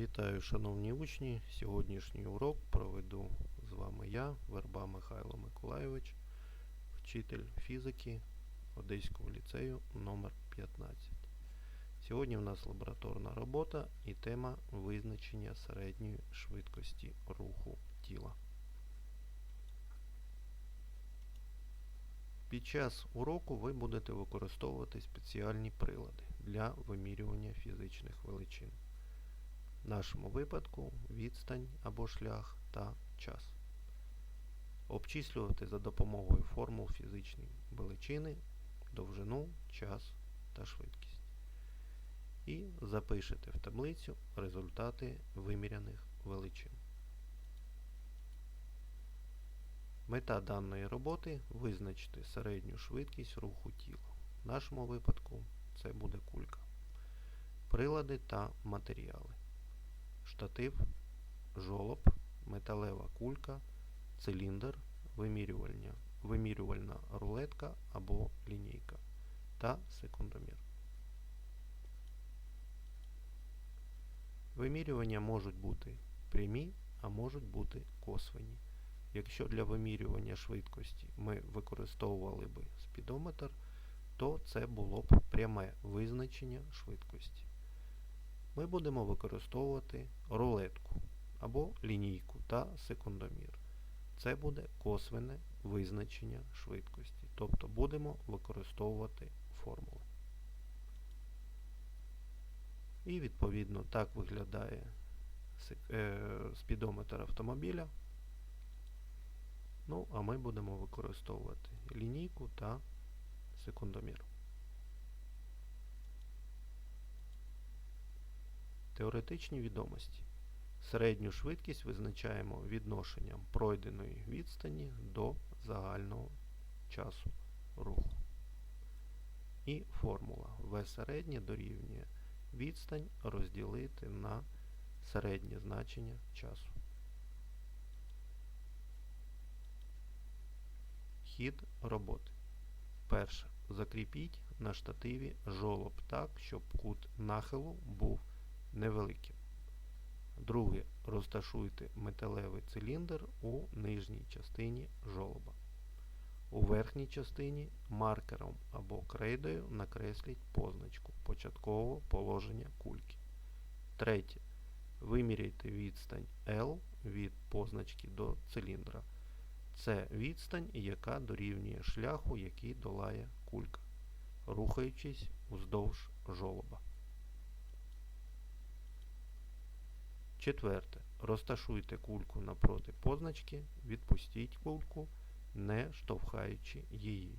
Вітаю, шановні учні! Сьогоднішній урок проведу з вами я, Верба Михайло Миколайович, вчитель фізики Одеського ліцею номер 15 Сьогодні в нас лабораторна робота і тема визначення середньої швидкості руху тіла. Під час уроку ви будете використовувати спеціальні прилади для вимірювання фізичних величин. Нашому випадку відстань або шлях та час. Обчислювати за допомогою формул фізичної величини, довжину, час та швидкість. І запишете в таблицю результати виміряних величин. Мета даної роботи визначити середню швидкість руху тіла. В нашому випадку це буде кулька. Прилади та матеріали штатив, жолоб, металева кулька, циліндр, вимірювальня, вимірювальна рулетка або лінійка та секундомір. Вимірювання можуть бути прямі, а можуть бути косвені. Якщо для вимірювання швидкості ми використовували би спідометр, то це було б пряме визначення швидкості ми будемо використовувати рулетку або лінійку та секундомір. Це буде косвене визначення швидкості. Тобто будемо використовувати формули. І відповідно так виглядає е, спідометр автомобіля. Ну, а ми будемо використовувати лінійку та секундомір. Теоретичні відомості. Середню швидкість визначаємо відношенням пройденої відстані до загального часу руху. І формула В середнє дорівнює відстань розділити на середнє значення часу. Хід роботи. Перше. Закріпіть на штативі жолоб так, щоб кут нахилу був невеликим. Друге. Розташуйте металевий циліндр у нижній частині жолоба. У верхній частині маркером або крейдою накресліть позначку початкового положення кульки. Третє. Виміряйте відстань L від позначки до циліндра. Це відстань, яка дорівнює шляху, який долає кулька, рухаючись вздовж жолоба. Четверте. Розташуйте кульку напроти позначки, відпустіть кульку, не штовхаючи її.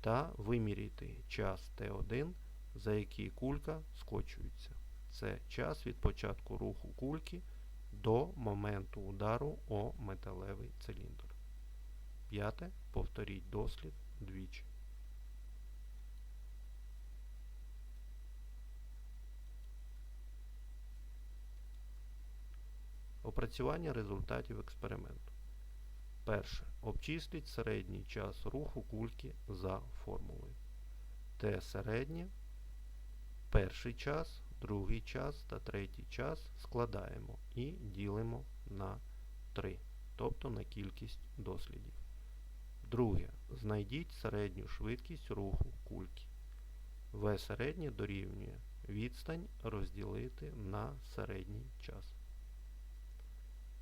Та виміряйте час Т1, за який кулька скочується. Це час від початку руху кульки до моменту удару о металевий циліндр. П'яте. Повторіть дослід двічі. Опрацювання результатів експерименту. Перше. Обчисліть середній час руху кульки за формулою. Т середнє, перший час, другий час та третій час складаємо і ділимо на 3, тобто на кількість дослідів. Друге. Знайдіть середню швидкість руху кульки. В середнє дорівнює відстань розділити на середній час.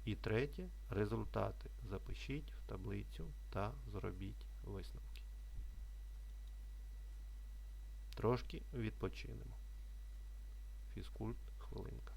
І третє результати запишіть в таблицю та зробіть висновки. Трошки відпочинемо. Фізкульт хвилинка.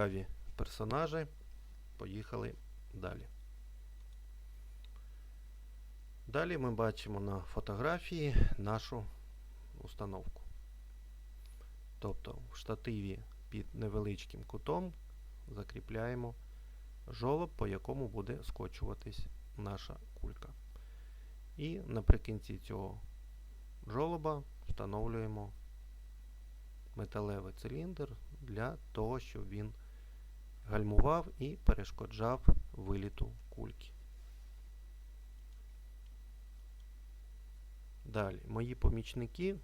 Цікаві персонажі. Поїхали далі. Далі ми бачимо на фотографії нашу установку. Тобто в штативі під невеличким кутом закріпляємо жолоб, по якому буде скочуватись наша кулька. І наприкінці цього жолоба встановлюємо металевий циліндр для того, щоб він гальмував і перешкоджав виліту кульки. Далі, мої помічники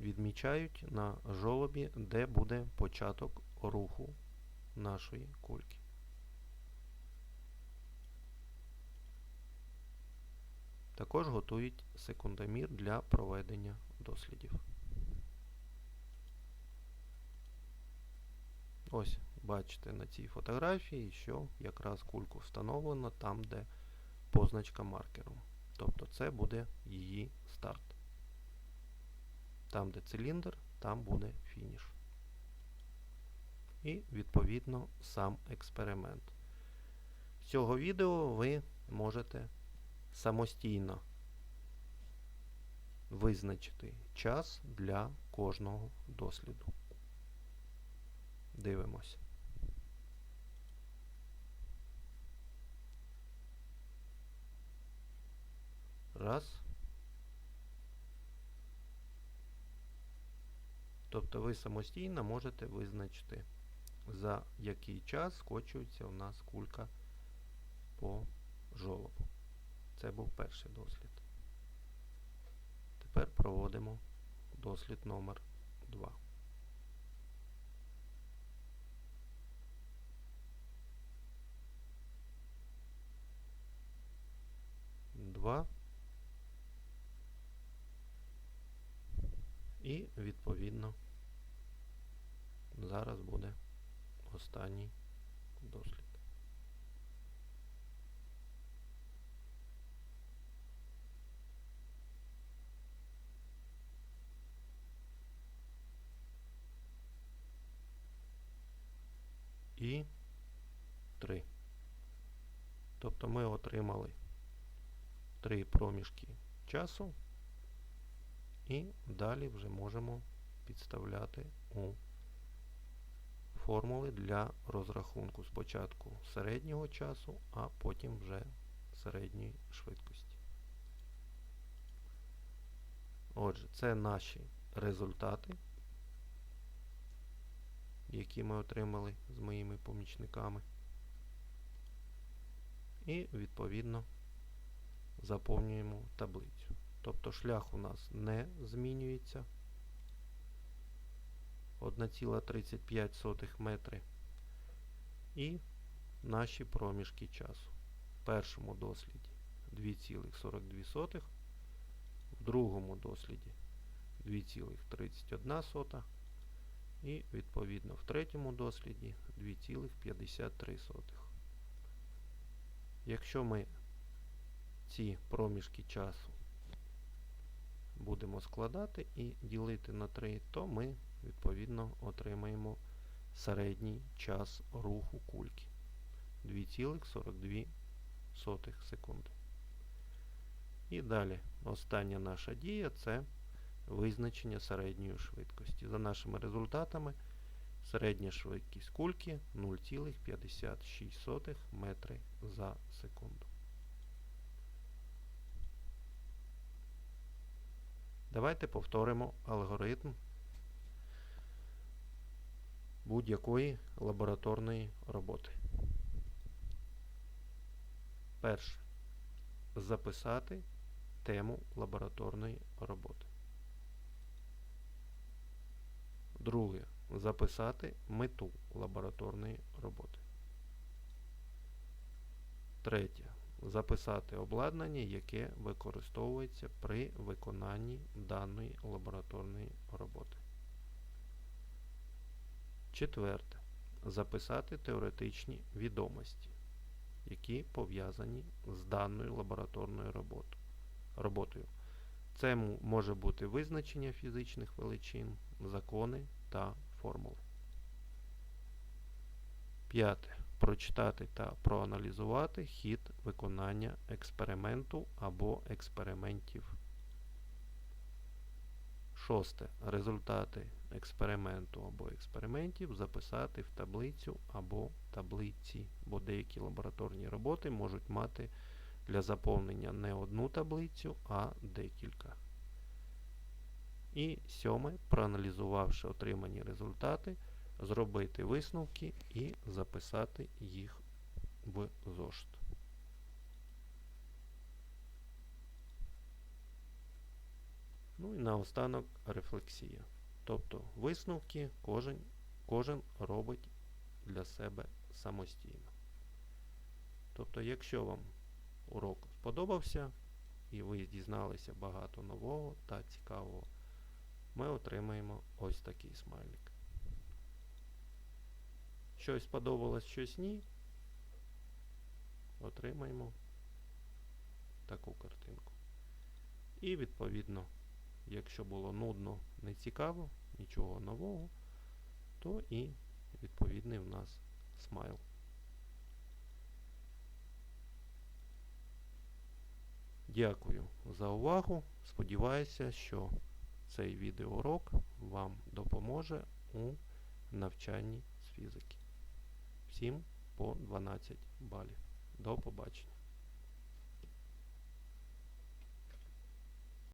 відмічають на жолобі, де буде початок руху нашої кульки. Також готують секундомір для проведення дослідів. Ось, бачите на цій фотографії, що якраз кульку встановлено там, де позначка маркером. Тобто це буде її старт. Там, де циліндр, там буде фініш. І, відповідно, сам експеримент. З цього відео ви можете самостійно визначити час для кожного досліду. Дивимось. Раз. Тобто ви самостійно можете визначити, за який час скочується у нас кулька по жолобу. Це був перший дослід. Тепер проводимо дослід номер 2. Два. І відповідно зараз буде останній дослід. І 3. Тобто ми отримали три проміжки часу. І далі вже можемо підставляти у формули для розрахунку спочатку середнього часу, а потім вже середньої швидкості. Отже, це наші результати, які ми отримали з моїми помічниками. І відповідно заповнюємо таблицю. Тобто шлях у нас не змінюється. 1,35 метри. І наші проміжки часу. В першому досліді 2,42, в другому досліді 2,31 і відповідно в третьому досліді 2,53. Якщо ми ці проміжки часу будемо складати і ділити на 3, то ми відповідно отримаємо середній час руху кульки 2,42 секунди. І далі остання наша дія це визначення середньої швидкості. За нашими результатами середня швидкість кульки 0,56 метри за секунду. Давайте повторимо алгоритм будь-якої лабораторної роботи. Перше. Записати тему лабораторної роботи. Друге. Записати мету лабораторної роботи. Третє записати обладнання, яке використовується при виконанні даної лабораторної роботи. Четверте. Записати теоретичні відомості, які пов'язані з даною лабораторною роботою. Це може бути визначення фізичних величин, закони та формули. П'яте. Прочитати та проаналізувати хід виконання експерименту або експериментів. Шосте. Результати експерименту або експериментів записати в таблицю або таблиці, бо деякі лабораторні роботи можуть мати для заповнення не одну таблицю, а декілька. І сьоме, проаналізувавши отримані результати, зробити висновки і записати їх в зошит. Ну і наостанок рефлексія. Тобто висновки кожен, кожен робить для себе самостійно. Тобто, якщо вам урок сподобався і ви дізналися багато нового та цікавого, ми отримаємо ось такий смайлик. Щось сподобалось, щось ні, отримаємо таку картинку. І відповідно, якщо було нудно, нецікаво, нічого нового, то і відповідний в нас смайл. Дякую за увагу. Сподіваюся, що цей відеоурок вам допоможе у навчанні з фізики. Всім по 12 балів. До побачення.